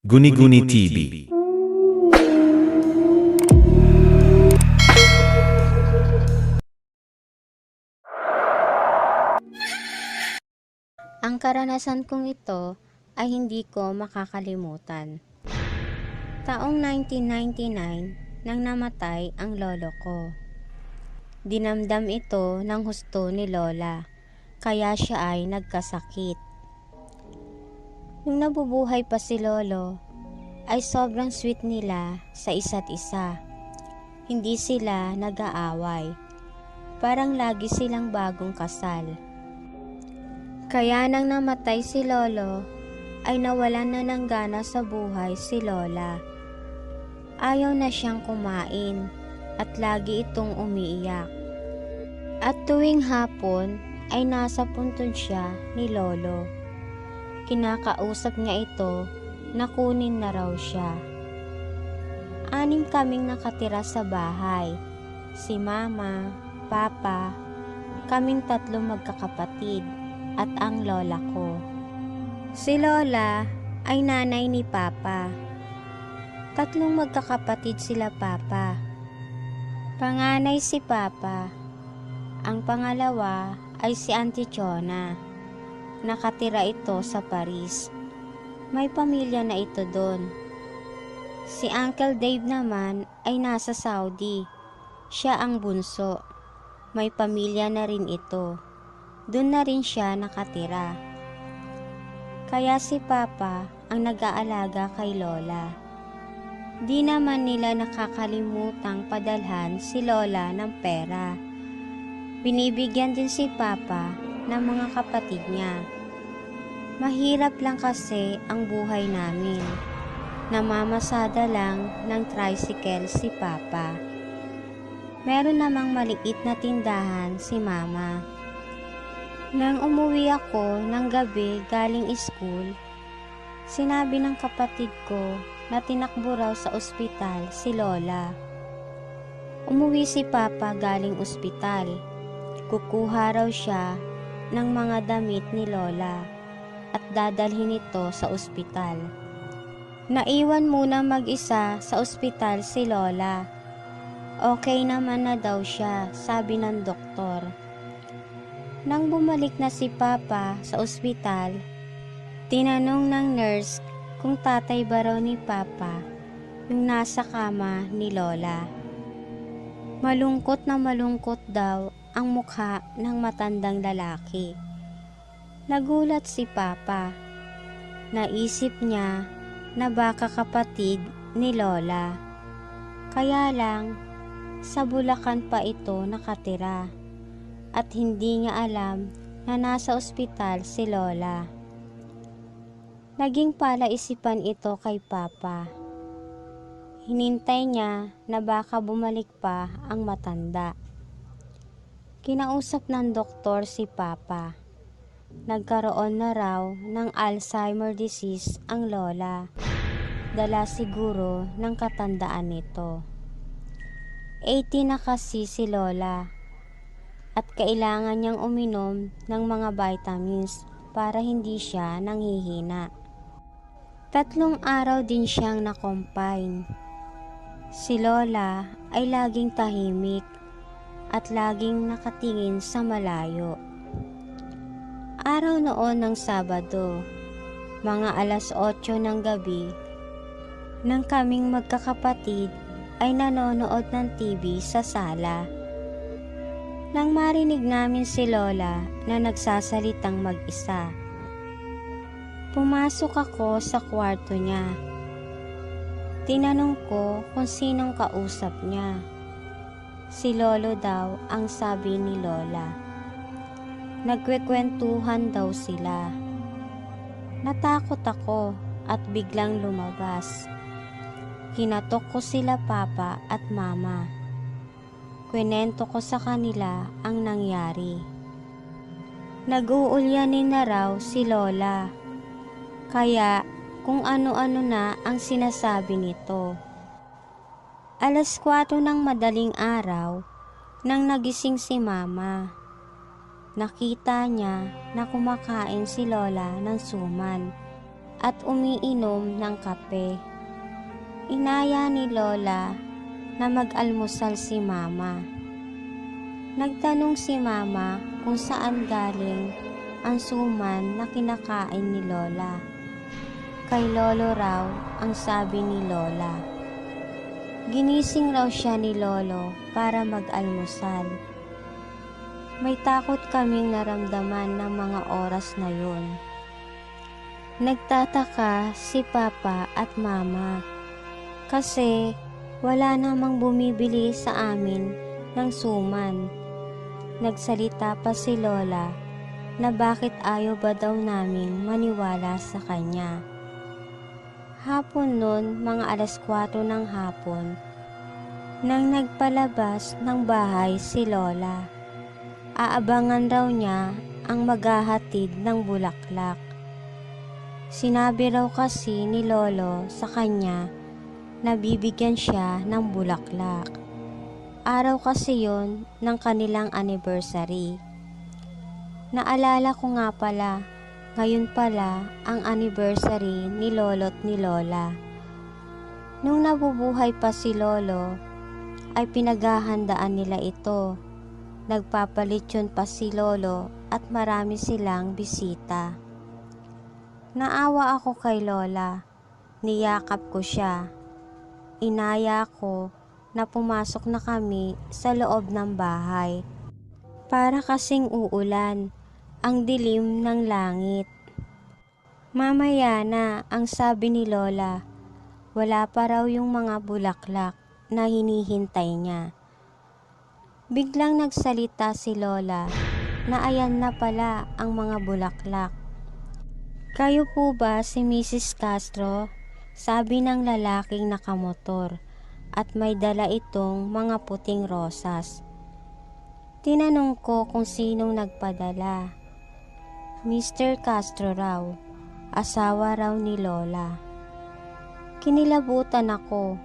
Guni-Guni TV. Ang karanasan kong ito ay hindi ko makakalimutan. Taong 1999 nang namatay ang lolo ko. Dinamdam ito ng husto ni Lola, kaya siya ay nagkasakit. Nung nabubuhay pa si Lolo, ay sobrang sweet nila sa isa't isa. Hindi sila nag-aaway. Parang lagi silang bagong kasal. Kaya nang namatay si Lolo, ay nawalan na ng gana sa buhay si Lola. Ayaw na siyang kumain at lagi itong umiiyak. At tuwing hapon ay nasa puntod siya ni Lolo. Kinakausap niya ito na kunin na raw siya. Anim kaming nakatira sa bahay. Si Mama, Papa, kaming tatlo magkakapatid at ang lola ko. Si Lola ay nanay ni Papa. Tatlong magkakapatid sila Papa. Panganay si Papa. Ang pangalawa ay si Auntie Chona. Nakatira ito sa Paris. May pamilya na ito doon. Si Uncle Dave naman ay nasa Saudi. Siya ang bunso. May pamilya na rin ito. Doon na rin siya nakatira. Kaya si Papa ang nag-aalaga kay Lola. Di naman nila nakakalimutang padalhan si Lola ng pera. Binibigyan din si Papa ng mga kapatid niya. Mahirap lang kasi ang buhay namin. Namamasada lang ng tricycle si Papa. Meron namang maliit na tindahan si Mama. Nang umuwi ako ng gabi galing school, sinabi ng kapatid ko na tinakbo raw sa ospital si Lola. Umuwi si Papa galing ospital. Kukuha raw siya ng mga damit ni Lola at dadalhin ito sa ospital. Naiwan muna mag-isa sa ospital si Lola. Okay naman na daw siya, sabi ng doktor. Nang bumalik na si Papa sa ospital, tinanong ng nurse kung tatay ba raw ni Papa yung nasa kama ni Lola. Malungkot na malungkot daw ang mukha ng matandang lalaki. Nagulat si Papa. Naisip niya na baka kapatid ni Lola. Kaya lang, sa Bulacan pa ito nakatira at hindi niya alam na nasa ospital si Lola. Naging palaisipan ito kay Papa. Hinintay niya na baka bumalik pa ang matanda. Kinausap ng doktor si Papa. Nagkaroon na raw ng Alzheimer disease ang lola. Dala siguro ng katandaan nito. 80 na kasi si lola at kailangan niyang uminom ng mga vitamins para hindi siya nanghihina. Tatlong araw din siyang nakompine. Si Lola ay laging tahimik at laging nakatingin sa malayo. Araw noon ng Sabado, mga alas 8 ng gabi, nang kaming magkakapatid ay nanonood ng TV sa sala. Nang marinig namin si Lola na nagsasalitang mag-isa. Pumasok ako sa kwarto niya. Tinanong ko kung sinong kausap niya. Si Lolo daw ang sabi ni Lola. Nagkwekwentuhan daw sila. Natakot ako at biglang lumabas. Kinatok ko sila papa at mama. Kwenento ko sa kanila ang nangyari. Nag-uulyanin na raw si Lola. Kaya kung ano-ano na ang sinasabi nito. Alas 4 ng madaling araw nang nagising si mama. Nakita niya na kumakain si Lola ng suman at umiinom ng kape. Inaya ni Lola na mag-almusal si Mama. Nagtanong si Mama kung saan galing ang suman na kinakain ni Lola. Kay Lolo raw ang sabi ni Lola. Ginising raw siya ni Lolo para mag-almusal. May takot kaming naramdaman ng mga oras na yun. Nagtataka si Papa at Mama kasi wala namang bumibili sa amin ng suman. Nagsalita pa si Lola na bakit ayaw ba daw naming maniwala sa kanya. Hapon nun, mga alas 4 ng hapon, nang nagpalabas ng bahay si Lola. Aabangan raw niya ang maghahatid ng bulaklak. Sinabi raw kasi ni Lolo sa kanya na bibigyan siya ng bulaklak. Araw kasi yon ng kanilang anniversary. Naalala ko nga pala, ngayon pala ang anniversary ni Lolo't ni Lola. Nung nabubuhay pa si Lolo, ay pinaghahandaan nila ito. Nagpapalit yun pa si Lolo at marami silang bisita. Naawa ako kay Lola. Niyakap ko siya. Inaya ko na pumasok na kami sa loob ng bahay. Para kasing uulan, ang dilim ng langit. Mamaya na ang sabi ni Lola, wala pa raw yung mga bulaklak na hinihintay niya. Biglang nagsalita si Lola na ayan na pala ang mga bulaklak. Kayo po ba si Mrs. Castro? Sabi ng lalaking nakamotor at may dala itong mga puting rosas. Tinanong ko kung sinong nagpadala. Mr. Castro raw, asawa raw ni Lola. Kinilabutan ako.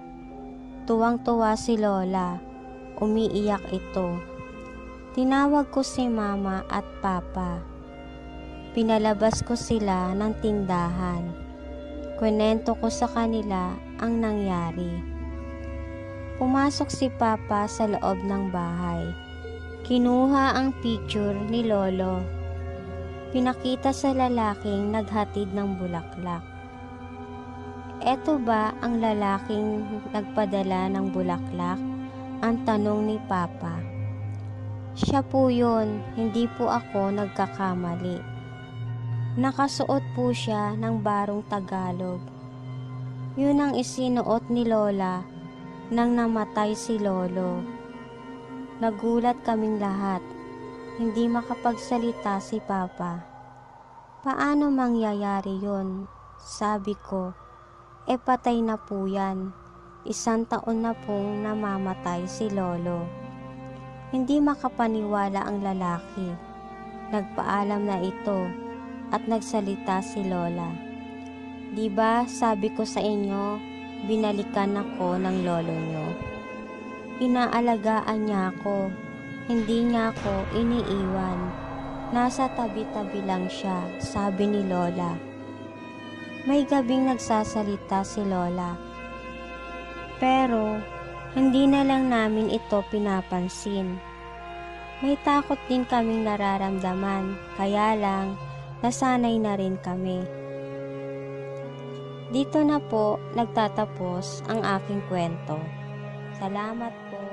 Tuwang-tuwa si Lola. Umiiyak ito. Tinawag ko si Mama at Papa. Pinalabas ko sila ng tindahan. Kwento ko sa kanila ang nangyari. Pumasok si Papa sa loob ng bahay. Kinuha ang picture ni Lolo. Pinakita sa lalaking naghatid ng bulaklak. Eto ba ang lalaking nagpadala ng bulaklak? Ang tanong ni Papa. Siya po yun, hindi po ako nagkakamali. Nakasuot po siya ng barong Tagalog. Yun ang isinuot ni Lola nang namatay si Lolo. Nagulat kaming lahat. Hindi makapagsalita si Papa. Paano mangyayari yon? Sabi ko, e patay na po yan. Isang taon na pong namamatay si Lolo. Hindi makapaniwala ang lalaki. Nagpaalam na ito at nagsalita si Lola. Di ba sabi ko sa inyo, binalikan ako ng lolo nyo. Inaalagaan niya ako, hindi niya ako iniiwan. Nasa tabi-tabi lang siya, sabi ni Lola. May gabing nagsasalita si Lola. Pero, hindi na lang namin ito pinapansin. May takot din kaming nararamdaman, kaya lang, nasanay na rin kami. Dito na po nagtatapos ang aking kwento. Salamat po.